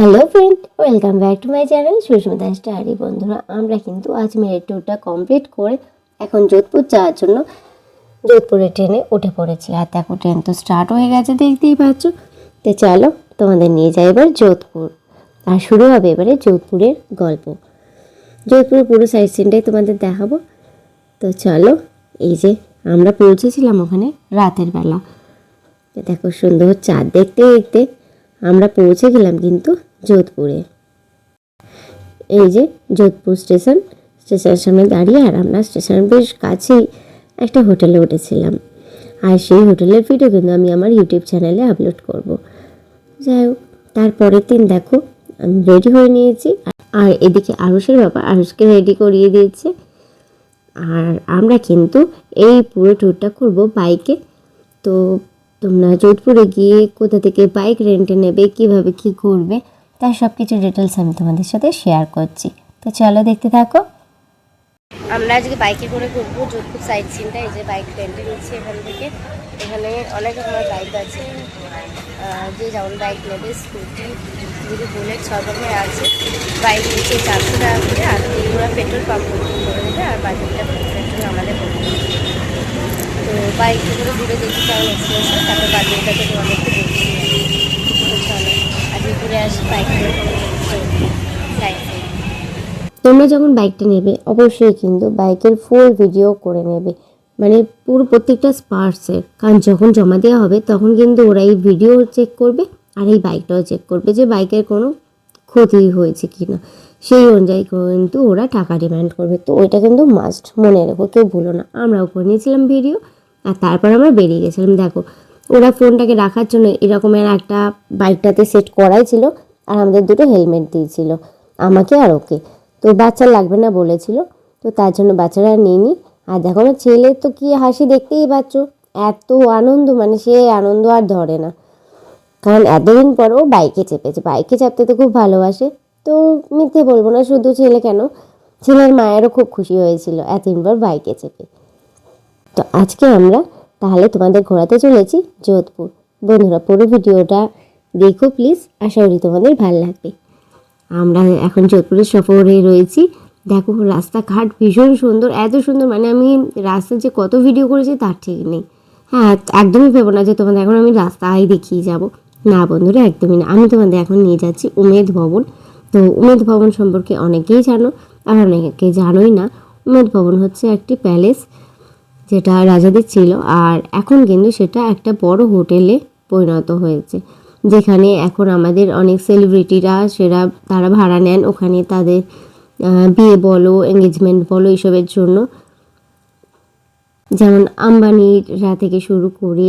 Hello friend welcome back to my channel Susmita study বন্ধুরা। আমরা কিন্তু আজমেরের ট্যুরটা কমপ্লিট করে এখন যোধপুর যাওয়ার জন্য যোধপুরের ট্রেনে উঠে পড়েছি। আর দেখো ট্রেন তো স্টার্ট হয়ে গেছে, দেখতেই পাচ্ছ। তো চলো, তোমাদের নিয়ে যাই এবার যোধপুর আর শুরু হবে এবারে যোধপুরের গল্প। যোধপুরের পুরো সাইড সিনটাই তোমাদের দেখাবো। তো চলো, এই যে আমরা পৌঁছেছিলাম ওখানে রাতের বেলা। দেখো, সুন্দর চাঁদ দেখতে দেখতে আমরা পৌঁছে গেলাম কিন্তু যোধপুরে। এই যে যোধপুর স্টেশন, স্টেশনের সামনে দাঁড়িয়ে আর আমরা স্টেশনের বেশ কাছেই একটা হোটেলে উঠেছিলাম। আর সেই হোটেলের ভিডিও কিন্তু আমি আমার ইউটিউব চ্যানেলে আপলোড করব। যাই হোক, তারপরের দিন দেখো, আমি রেডি হয়ে নিয়েছি। আর এদিকে আরুষের ব্যাপার আরুষকে রেডি করিয়ে দিয়েছে। আর আমরা কিন্তু এই পুরো ট্যুরটা করব বাইকে তো তোমরা যোধপুরে গিয়ে কোথা থেকে বাইক রেন্টে নেবে, কীভাবে কি করবে তার সব কিছু ডিটেলস আমি তোমাদের সাথে শেয়ার করছি। তো চলো দেখতে থাকো। আমরা আজকে বাইকে করে ঘুরবো, যোধপুর সাইড সিনটা এই যে বাইক রেন্টে নিচ্ছি এখান থেকে। এখানে অনেক রকমের বাইক আছে। যে যেমন বাইক নেবে স্কুটি যদি বুলেট সব রকমের আছে। বাইক নিচে চারশো টাকা করে, আর ঘোড়া পেট্রোল পাম্প করে দেবে, আর বাকিটা পেট্রোল আমাদের করবে তো বাইকে করে ঘুরে দেখি কেমন এক্সপিরিয়েন্স হয়, তারপর বাকিটা থেকে অনেকটা দেখছি চলো। তোমরা যখন বাইকটা নেবে, অবশ্যই কিন্তু বাইকের ফুল ভিডিও করে নেবে। মানে পুরো প্রত্যেকটা স্পার্টসের কারণ যখন জমা দেওয়া হবে, তখন কিন্তু ওরা এই ভিডিও চেক করবে আর এই বাইকটাও চেক করবে যে বাইকের কোনো ক্ষতি হয়েছে কি না সেই অনুযায়ী কিন্তু ওরা টাকা ডিমান্ড করবে। তো ওইটা কিন্তু মাস্ট মনে রেখো, কেউ ভুলো না। আমরাও করে নিয়েছিলাম ভিডিও আর তারপর আমরা বেরিয়ে গেছিলাম। দেখো ওরা ফোনটাকে রাখার জন্য এরকমের একটা বাইকটাতে সেট করাই ছিল আর আমাদের দুটো হেলমেট দিয়েছিল, আমাকে আর ওকে। তো বাচ্চা লাগবে না বলেছিল, তো তার জন্য বাচ্চারা নিইনি আর দেখো না ছেলে তো কি হাসি দেখতেই পাচ্ছ, এত আনন্দ মানে সে আনন্দ আর ধরে না। কারণ এতদিন পরেও বাইকে চেপেছে, বাইকে চাপতে তো খুব ভালোবাসে। তো মিথ্যে বলব না, শুধু ছেলে কেন? ছেলের মায়েরও খুব খুশি হয়েছিল এতদিন পর বাইকে চেপে। তো আজকে আমরা তাহলে তোমাদের ঘোরাতে চলেছি যোধপুর। বন্ধুরা, পুরো ভিডিওটা দেখো প্লিজ আশা করি তোমাদের ভালো লাগবে। আমরা এখন যোধপুরের সফরে রয়েছি। দেখো, রাস্তাঘাট ভীষণ সুন্দর, এত সুন্দর। মানে আমি রাস্তায় যে কত ভিডিও করেছি তার ঠিক নেই। হ্যাঁ একদমই ভেবো না যে তোমাদের এখন আমি রাস্তায় দেখিয়ে যাব। না বন্ধুরা, একদমই না। আমি তোমাদের এখন নিয়ে যাচ্ছি উমেদ ভবন। তো উমেদ ভবন সম্পর্কে অনেকেই জানো, আর অনেকে জানোই না। উমেদ ভবন হচ্ছে একটি প্যালেস যেটা রাজাদের ছিল। আর এখন কিন্তু সেটা একটা বড় হোটেলে পরিণত হয়েছে। যেখানে এখন আমাদের অনেক সেলিব্রিটিরা সেরা তারা ভাড়া নেন। ওখানে তাদের বিয়ে বলো এঙ্গেজমেন্ট বলো, এইসবের জন্য। যেমন আম্বানিরা থেকে শুরু করে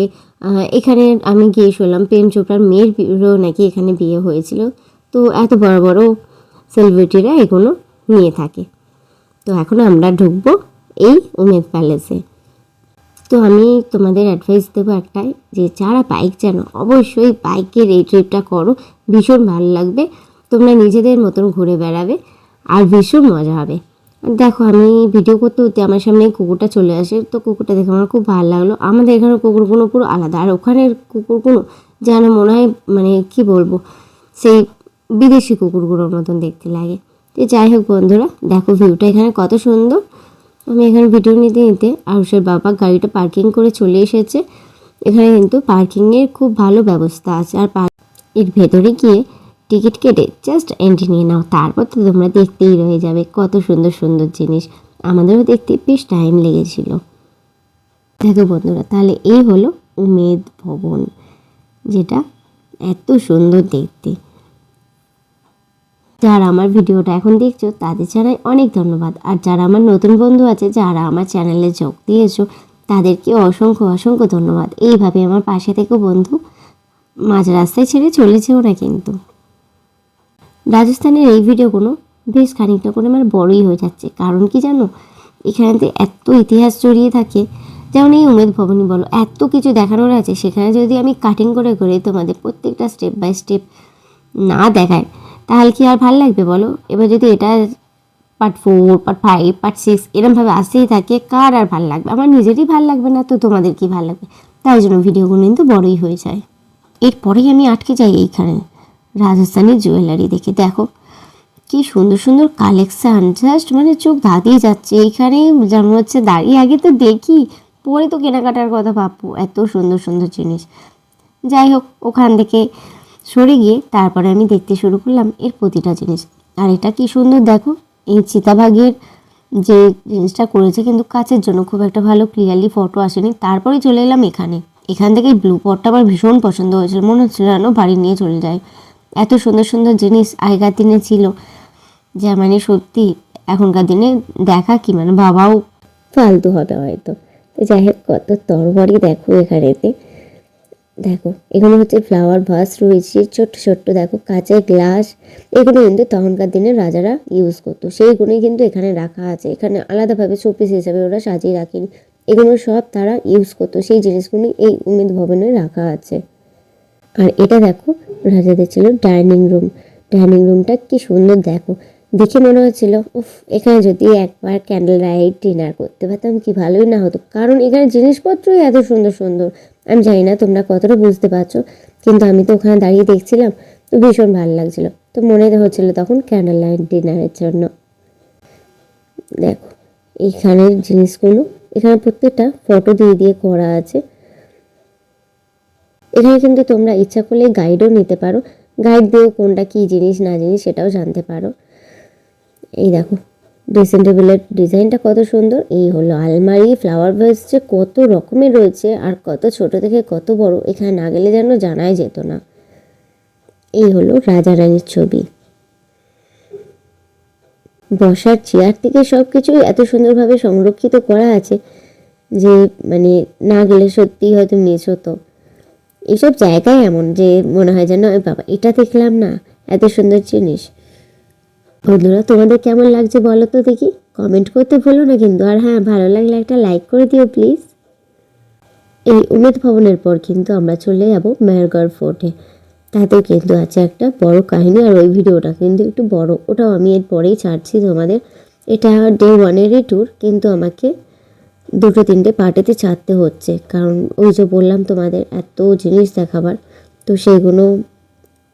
এখানে আমি গিয়ে শুনলাম প্রেম চোপড়ার মেয়ের বিয়েও নাকি এখানে বিয়ে হয়েছিল। তো এত বড় বড় সেলিব্রিটিরা এগুলো নিয়ে থাকে। তো এখন আমরা ঢুকবো এই উমেদ প্যালেসে তো আমি তোমাদের অ্যাডভাইস দেবো একটাই, যে যারা বাইক জানো অবশ্যই বাইকের এই ট্রিপটা করো। ভীষণ ভালো লাগবে। তোমরা নিজেদের মতন ঘুরে বেড়াবে আর ভীষণ মজা হবে। দেখো, আমি ভিডিও করতে করতে আমার সামনে কুকুরটা চলে আসে। তো কুকুরটা দেখে আমার খুব ভালো লাগল। আমাদের এখানে কুকুরগুলো পুরো আলাদা। আর ওখানের কুকুরগুলো যেন মনে হয় মানে কি বলব, সেই বিদেশি কুকুরগুলোর মতন দেখতে লাগে। তো যাই হোক বন্ধুরা, দেখো ভিউটা এখানে কত সুন্দর। আমি এখানে ভিডিও নিতে নিতে আরুষের বাবা গাড়িটা পার্কিং করে চলে এসেছে। এখানে কিন্তু পার্কিংয়ের খুব ভালো ব্যবস্থা আছে। আর এর ভেতরে গিয়ে টিকিট কেটে জাস্ট এন্ট্রি নিয়ে নাও। তারপর তো তোমরা দেখতেই রয়ে যাবে কত সুন্দর সুন্দর জিনিস। আমাদেরও দেখতে বেশ টাইম লেগেছিল। দেখো বন্ধুরা, তাহলে এই হলো উমেদ ভবন, যেটা এত সুন্দর দেখতে। যারা আমার ভিডিওটা এখন দেখছ, তাদের জানাই অনেক ধন্যবাদ। আর যারা আমার নতুন বন্ধু আছে, যারা আমার চ্যানেলে যোগ দিয়েছ, তাদেরকে অসংখ্য অসংখ্য ধন্যবাদ। এইভাবে আমার পাশে থেকে বন্ধু। মাঝ রাস্তায় ছেড়ে চলেছেও না কিন্তু। রাজস্থানের এই ভিডিওগুলো বেশ খানিকটা করে আমার বড়ই হয়ে যাচ্ছে। কারণ কি জানো? এখানেতে এত ইতিহাস জড়িয়ে থাকে। যেমন এই উমেদ ভবনী বলো, এত কিছু দেখানোর আছে। সেখানে যদি আমি কাটিং করে করে তোমাদের প্রত্যেকটা স্টেপ বাই স্টেপ না দেখায় তাহলে কি আর ভালো লাগবে বলো? এবার যদি এটা part four part five part six এরমভাবে আসতেই থাকে, কার আর ভালো লাগবে? আমার নিজেরই ভালো লাগবে না, তো তোমাদের কি ভালো লাগবে? তাই জন্য ভিডিওগুলো কিন্তু বড়ই হয়ে যায়। এরপরেই আমি আটকে যাই এইখানে। রাজস্থানি জুয়েলারি দেখে। দেখো, কি সুন্দর সুন্দর কালেকশান জাস্ট মানে চোখ ধাঁধিয়ে যাচ্ছে এইখানে। যেমন হচ্ছে দাঁড়িয়ে, আগে তো দেখি, পরে তো কেনাকাটার কথা ভাববো। এত সুন্দর সুন্দর জিনিস। যাই হোক, ওখান থেকে সরে গিয়ে তারপরে আমি দেখতে শুরু করলাম এর প্রতিটা জিনিস। আর এটা কি সুন্দর, দেখো। এই চিতাবাঘের যে জিনিসটা করেছে কিন্তু কাছের জন্য খুব একটা ভালো ক্লিয়ারলি ফটো আসেনি। তারপরে চলে এলাম এখানে। এখান থেকে ব্লু পটটা আমার ভীষণ পছন্দ হয়েছিল। মনে হচ্ছিল যেন বাড়ি নিয়ে চলে যায় এত সুন্দর সুন্দর জিনিস আগেকার দিনে ছিল। যা মানে সত্যি এখনকার দিনে দেখা কি মানে বাবাও ফালতু হবে হয়তো। তো যাই হোক, কত তরবারি দেখো এখানেতে। দেখো এগুলো হচ্ছে ফ্লাওয়ার ভাস রয়েছে, ছোট্ট ছোট্ট, দেখো, কাঁচের গ্লাস এগুলো কিন্তু তখনকার দিনে রাজারা ইউজ করতো। সেইগুলোই কিন্তু এখানে রাখা আছে। এখানে আলাদাভাবে শোপিস হিসাবে ওরা সাজিয়ে রাখেনি। এগুলো সব তারা ইউজ করতো। সেই জিনিসগুলো এই উমেদ ভবনে রাখা আছে। আর এটা দেখো, রাজাদের ছিল ডাইনিং রুম ডাইনিং রুমটা কি সুন্দর, দেখো। দেখে মনে হচ্ছিল, উফ, এখানে যদি একবার ক্যান্ডেল লাইট ডিনার করতে পারতাম, কি ভালোই না হতো। কারণ এখানে জিনিসপত্রই এত সুন্দর সুন্দর। আমি জানি না, তোমরা কতটা বুঝতে পারছ, কিন্তু আমি তো ওখানে দাঁড়িয়ে দেখছিলাম, তো ভীষণ ভালো লাগছিল। তো মনে হচ্ছিল তখন ক্যান্ডেল লাইট ডিনারের জন্য। দেখো এইখানের জিনিসগুলো, এখানে প্রত্যেকটা ফটো দিয়ে দিয়ে করা আছে। এখানে কিন্তু তোমরা ইচ্ছা করলে গাইডও নিতে পারো। গাইড দিয়েও কোনটা কী জিনিস না জিনিস সেটাও জানতে পারো। এই দেখো ড্রেসিং টেবিলের ডিজাইনটা কত সুন্দর। এই হলো আলমারি ফ্লাওয়ার ভাস যে কত রকমের রয়েছে আর কত ছোট থেকে কত বড়, এখানে না গেলে যেন জানাই যেত না। এই হলো রাজা রানীর ছবি। বসার চেয়ার থেকে সব কিছু এত সুন্দরভাবে সংরক্ষিত করা আছে যে মানে না গেলে সত্যিই হয়তো মিস হতো। এইসব জায়গায় এমন যে মনে হয় যেন, "এ বাবা, এটা দেখলাম না, এত সুন্দর জিনিস। বন্ধুরা, তোমাদের কেমন লাগছে বলো তো দেখি? কমেন্ট করতে ভুলো না কিন্তু। আর হ্যাঁ ভালো লাগলে একটা লাইক করে দিও প্লিজ এই উমেদ ভবনের পর কিন্তু আমরা চলে যাব মেহেরগড় ফোর্টে তাতেও কিন্তু আছে একটা বড় কাহিনী আর ওই ভিডিওটা কিন্তু একটু বড়। ওটাও আমি এর পরেই ছাড়ছি তোমাদের। এটা ডে ওয়ানেরই ট্যুর কিন্তু আমাকে দুটো তিনটে পার্টিতে ছাড়তে হচ্ছে। কারণ ওই যে বললাম তোমাদের, এত জিনিস দেখাবার। তো সেইগুলো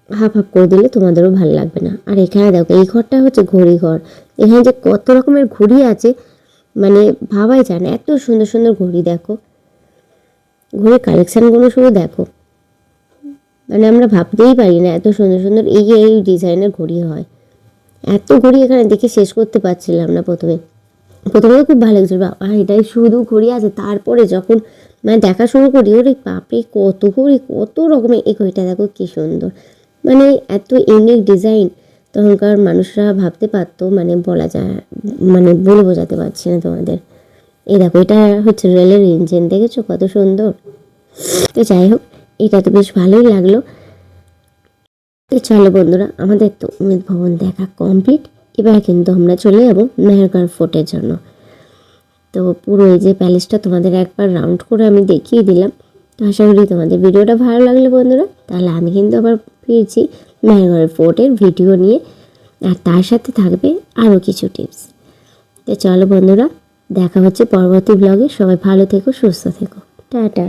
হাফ হাফ করে দিলে তোমাদেরও ভালো লাগবে না। আর এখানে দেখো, এই ঘরটা হচ্ছে ঘড়ি ঘর। এখানে যে কত রকমের ঘড়ি আছে মানে ভাবাই যায় না। এত সুন্দর সুন্দর ঘড়ি দেখো। ঘড়ির কালেকশানগুলো শুধু দেখো। মানে আমরা ভাবতেই পারি না এত সুন্দর সুন্দর এই এই ডিজাইনের ঘড়ি হয়। এত ঘড়ি এখানে দেখে শেষ করতে পারছিলাম না প্রথমে। প্রথমে খুব ভালো লাগছিল বাবা এটাই শুধু ঘড়ি আছে। তারপরে যখন মানে দেখা শুরু করি, ওরে বাপরে, কত ঘড়ি, কত রকমের এই ঘড়িটা, দেখো কি সুন্দর। মানে এত ইউনিক ডিজাইন তখনকার মানুষরা ভাবতে পারতো মানে বলা যায় মানে বলে বোঝাতে পারছি না তোমাদের। এই দেখো, এটা হচ্ছে রেলের ইঞ্জিন দেখেছ কত সুন্দর? তো যাই হোক, এটা তো বেশ ভালোই লাগল। তো চলো বন্ধুরা, আমাদের তো উমেদ ভবন দেখা কমপ্লিট এবার কিন্তু আমরা চলে যাব মেহেরগড় ফোর্টের জন্য। তো পুরো এই যে প্যালেসটা তোমাদের একবার রাউন্ড করে আমি দেখিয়ে দিলাম। আশা করি তোমাদের ভিডিওটা ভালো লাগল বন্ধুরা। তাহলে আমি কিন্তু আবার ফিরছি মেহেরগড় ফোর্টের ভিডিও নিয়ে। আর তার সাথে থাকবে আরও কিছু টিপস। তো চলো বন্ধুরা, দেখা হচ্ছে পরবর্তী ব্লগে সবাই ভালো থেকো, সুস্থ থেকো। টাটা।